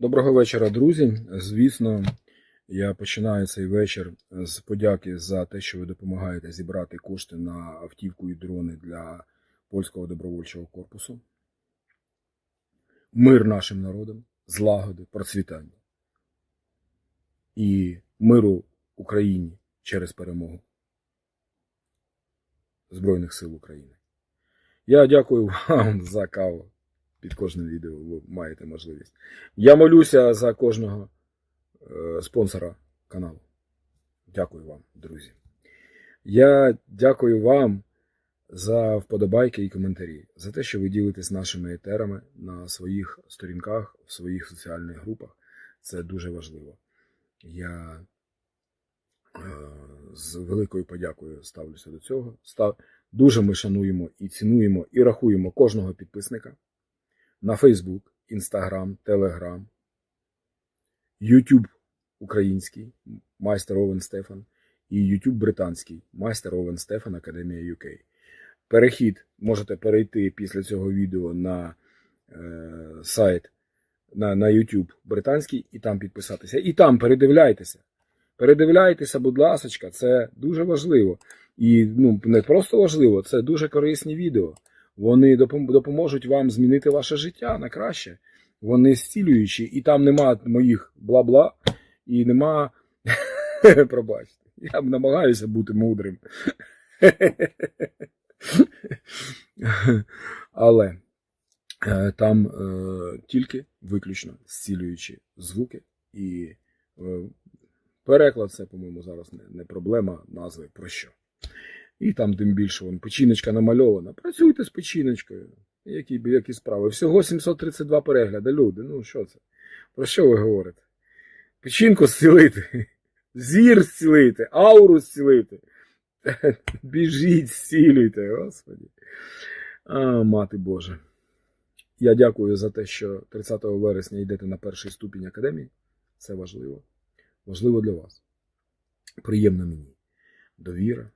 Доброго вечора, друзі. Звісно, я починаю цей вечір з подяки за те, що ви допомагаєте зібрати кошти на автівку і дрони для польського добровольчого корпусу. Мир нашим народам, злагоди, процвітання і миру Україні через перемогу Збройних сил України. Я дякую вам за каву. Під кожним відео ви маєте можливість. Я молюся за кожного е, спонсора каналу. Дякую вам, друзі. Я дякую вам за вподобайки і коментарі, за те, що ви ділитесь нашими етерами на своїх сторінках, в своїх соціальних групах. Це дуже важливо. Я е, з великою подякою ставлюся до цього. Став... Дуже ми шануємо і цінуємо і рахуємо кожного підписника на Facebook, Instagram, Telegram, YouTube український, майстер Овен Стефан і YouTube британський, майстер Овен Стефан Академія UK. Перехід можете перейти після цього відео на е, сайт на, на YouTube британський і там підписатися. І там передивляйтеся. Передивляйтеся, будь ласка, це дуже важливо. І ну, не просто важливо, це дуже корисні відео. Вони допоможуть вам змінити ваше життя на краще. Вони зцілюючі, і там нема моїх бла-бла, і нема. Пробачте, я намагаюся бути мудрим. Але е, там е, тільки виключно зцілюючі звуки, і е, переклад це, по-моєму, зараз не, не проблема назви про що. І там тим більше вон, печіночка намальована. Працюйте з печіночкою. Які, які справи? Всього 732 перегляди, люди. Ну що це? Про що ви говорите? Печінку зцілити, зір зцілити, ауру зцілити. Біжіть, зцілюйте, Господі. А, мати Боже. Я дякую за те, що 30 вересня йдете на перший ступінь академії. Це важливо. Важливо для вас. Приємно мені. Довіра.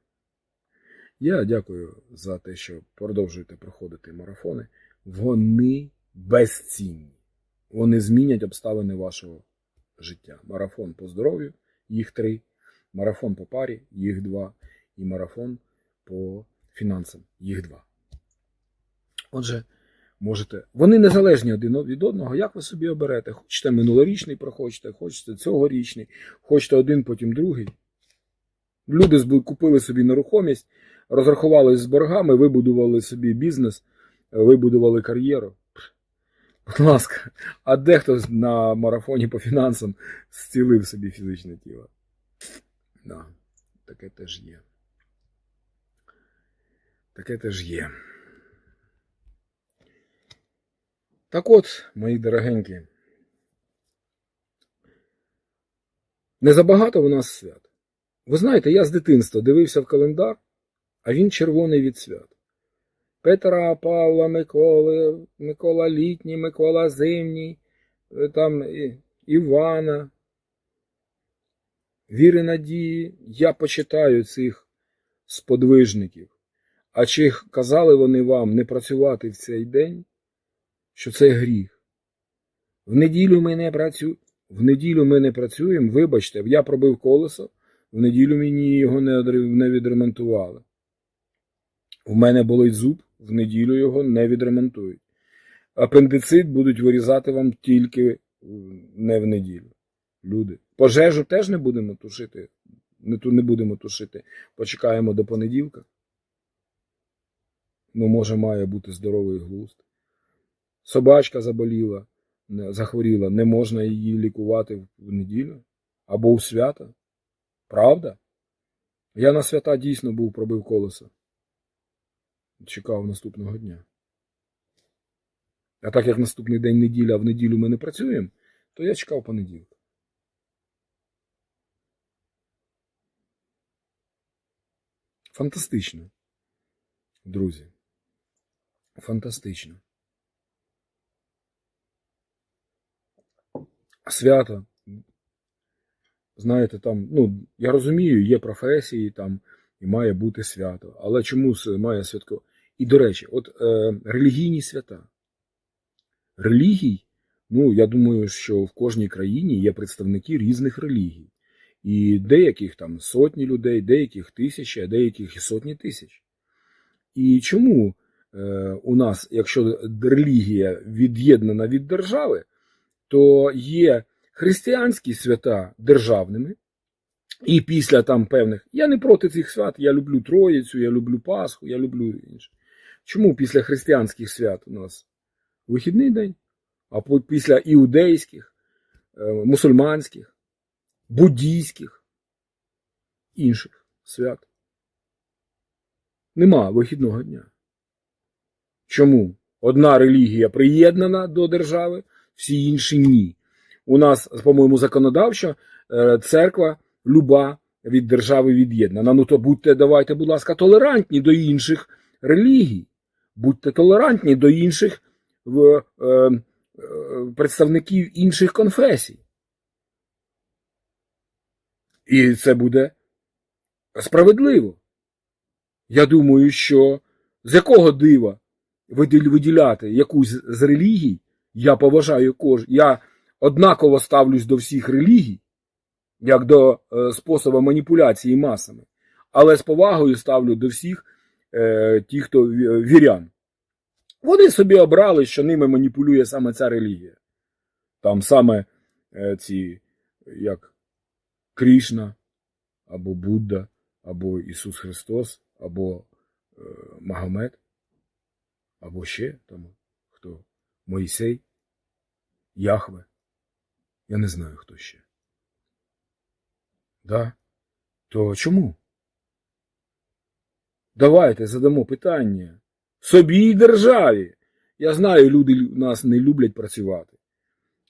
Я дякую за те, що продовжуєте проходити марафони. Вони безцінні. Вони змінять обставини вашого життя. Марафон по здоров'ю, їх три, марафон по парі, їх два, і марафон по фінансам, їх два. Отже, можете. Вони незалежні один від одного, як ви собі оберете. Хочете минулорічний проходите, хочете цьогорічний, хочете один, потім другий. Люди купили собі нерухомість, розрахувались з боргами, вибудували собі бізнес, вибудували кар'єру. Будь ласка, а дехто на марафоні по фінансам зцілив собі фізичне тіло. Да, таке теж є. Таке теж є. Так от, мої дорогенькі, не забагато у нас свят. Ви знаєте, я з дитинства дивився в календар, а він червоний від свят. Петра, Павла, Миколи, Микола Літній, Микола Зимній, е, там Івана, віри надії. Я почитаю цих сподвижників. А чи казали вони вам не працювати в цей день, що це гріх? В неділю ми не працюємо. В неділю ми не працюємо, вибачте, я пробив колесо, в неділю мені його не відремонтували. У мене болить зуб, в неділю його не відремонтують. Апендицит будуть вирізати вам тільки е, не в неділю. Люди. Пожежу теж не будемо тушити. Не, не будемо тушити. Почекаємо до понеділка. Ну, може, має бути здоровий глузд. Собачка заболіла, захворіла, не можна її лікувати в неділю або у свята. Правда? Я на свята дійсно був пробив колесо. Чекав наступного дня. А так як наступний день неділя, а в неділю ми не працюємо, то я чекав понеділка. Фантастично. Друзі. Фантастично. Свято. Знаєте, там, ну, я розумію, є професії там і має бути свято. Але чому має святко? І до речі, от е, релігійні свята. Релігій Ну, я думаю, що в кожній країні є представники різних релігій. І деяких там сотні людей, деяких тисячі, а деяких і сотні тисяч. І чому е, у нас, якщо релігія від'єднана від держави, то є християнські свята державними, і після там певних. Я не проти цих свят, я люблю Троїцю, я люблю Пасху, я люблю інше. Чому після християнських свят у нас вихідний день, а після іудейських, е, мусульманських, буддійських, інших свят нема вихідного дня. Чому? Одна релігія приєднана до держави, всі інші ні. У нас, по-моєму, законодавчо е, церква люба від держави від'єднана. Ну то будьте, давайте, будь ласка, толерантні до інших релігій, будьте толерантні до інших в, е, е, представників інших конфесій. І це буде справедливо. Я думаю, що з якого дива виділяти якусь з релігій, я поважаю кож. Я однаково ставлюсь до всіх релігій, як до е, способу маніпуляції масами, але з повагою ставлю до всіх е, тих, хто вірян. Вони собі обрали, що ними маніпулює саме ця релігія. Там саме е, ці, як Крішна, або Будда, або Ісус Христос, або е, Магомед, або ще там хто? Моїсей, Яхве. Я не знаю, хто ще. Да? То чому? Давайте задамо питання собі і державі. Я знаю, люди нас не люблять працювати.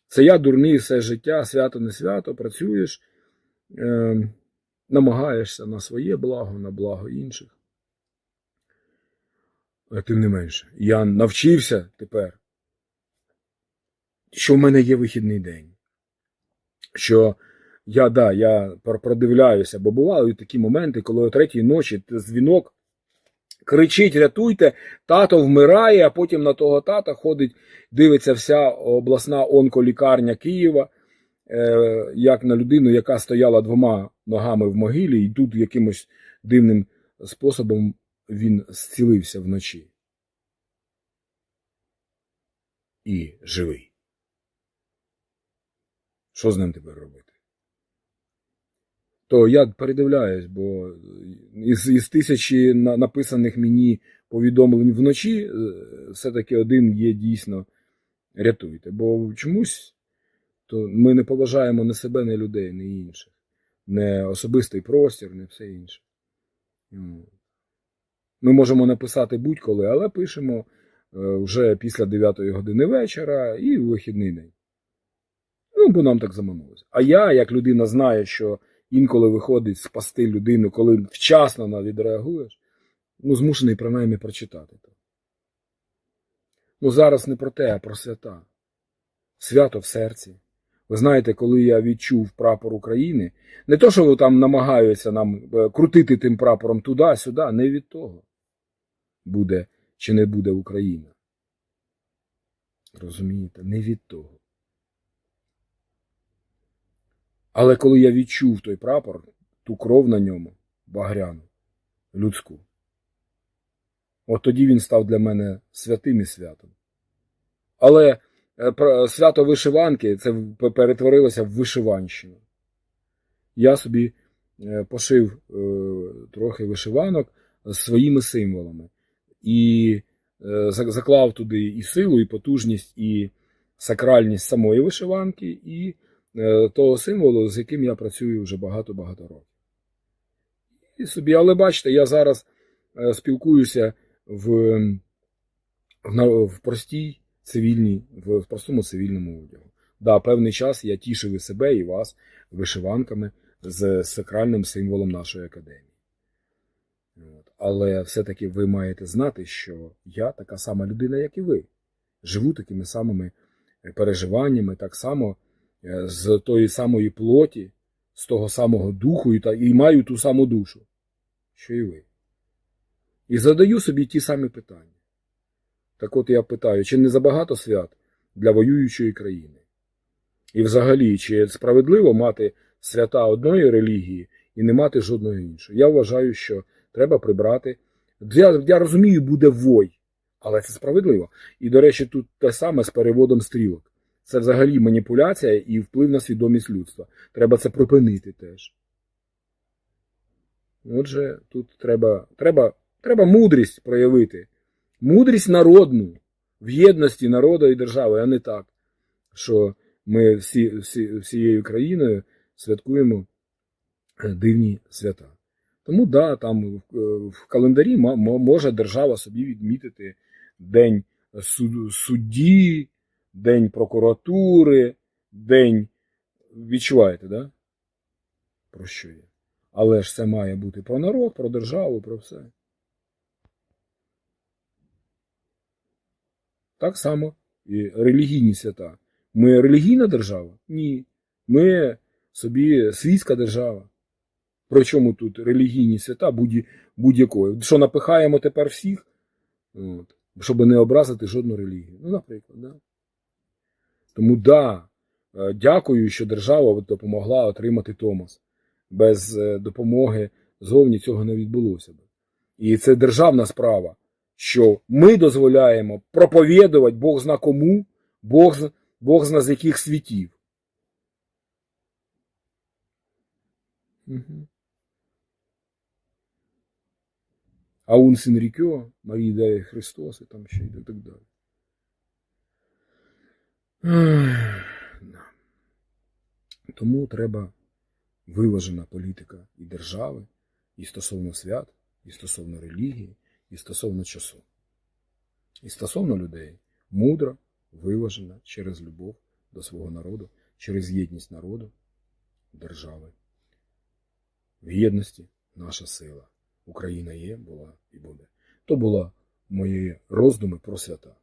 Це я дурний все життя, свято не свято, працюєш, е, намагаєшся на своє благо, на благо інших. Тим не менше, я навчився тепер, що в мене є вихідний день. Що я, да, я продивляюся, бо бували такі моменти, коли о третій ночі дзвінок кричить, рятуйте, тато вмирає, а потім на того тата ходить, дивиться вся обласна онколікарня Києва, е, як на людину, яка стояла двома ногами в могилі, і тут якимось дивним способом він зцілився вночі. І живий. Що з ним тепер робити? То я передивляюсь, бо із, із тисячі на- написаних мені повідомлень вночі, е, все-таки один є дійсно рятуйте. Бо чомусь то ми не поважаємо не себе, не людей, не інших, не особистий простір, не все інше. Ми можемо написати будь-коли, але пишемо е, вже після 9 години вечора і в вихідний день. Ну, бо нам так заманулося. А я, як людина, знає, що інколи виходить спасти людину, коли вчасно на відреагуєш, ну, змушений принаймні прочитати то. Ну, зараз не про те, а про свята. Свято в серці. Ви знаєте, коли я відчув прапор України, не то, що там намагаються нам е, крутити тим прапором туди-сюди, не від того буде чи не буде Україна. Розумієте, не від того. Але коли я відчув той прапор, ту кров на ньому, багряну, людську, от тоді він став для мене святим і святом. Але е, свято вишиванки це перетворилося в вишиванщину. Я собі е, пошив е, трохи вишиванок з своїми символами. І заклав туди і силу, і потужність, і сакральність самої вишиванки, і того символу, з яким я працюю вже багато-багато років. І собі, але бачите, я зараз е, спілкуюся в, в, в простій цивільній, в, в простому цивільному одягу. Да, певний час я тішив і себе, і вас вишиванками з сакральним символом нашої академії. От. Але все-таки ви маєте знати, що я така сама людина, як і ви. Живу такими самими е, переживаннями, так само е, з тої самої плоті, з того самого духу і маю ту саму душу, що і ви. І задаю собі ті самі питання. Так от я питаю, чи не забагато свят для воюючої країни. І взагалі, чи справедливо мати свята одної релігії і не мати жодної іншої? Я вважаю, що треба прибрати. Я, я розумію, буде вой, але це справедливо. І, до речі, тут те саме з переводом стрілок. Це взагалі маніпуляція і вплив на свідомість людства. Треба це припинити теж. Отже, тут треба, треба, треба мудрість проявити. Мудрість народну в єдності народу і держави, а не так, що ми всі, всі, всією країною святкуємо е, дивні свята. Тому да, там е, в календарі може держава собі відмітити День суд- судді, День прокуратури, День. Відчуваєте, да? Про що є? Але ж це має бути про народ, про державу, про все. Так само і релігійні свята. Ми релігійна держава? Ні. Ми собі світська держава. Причому тут релігійні свята будь- будь-якої. Що напихаємо тепер всіх, от, щоб не образити жодну релігію. Ну, наприклад, да. Тому да, е, дякую, що держава допомогла отримати Томас. Без е, допомоги зовні цього не відбулося б. І це державна справа, що ми дозволяємо проповідувати Бог зна кому, Бог, Бог зна з яких світів. Угу. А un Синрікьо, Марії дає Христос і там ще й так далі. Тому треба виважена політика і держави, і стосовно свят, і стосовно релігії, і стосовно часу. І стосовно людей мудра, виважена через любов до свого народу, через єдність народу, держави. В єдності наша сила. Україна є, була і буде. То була мої роздуми про свята.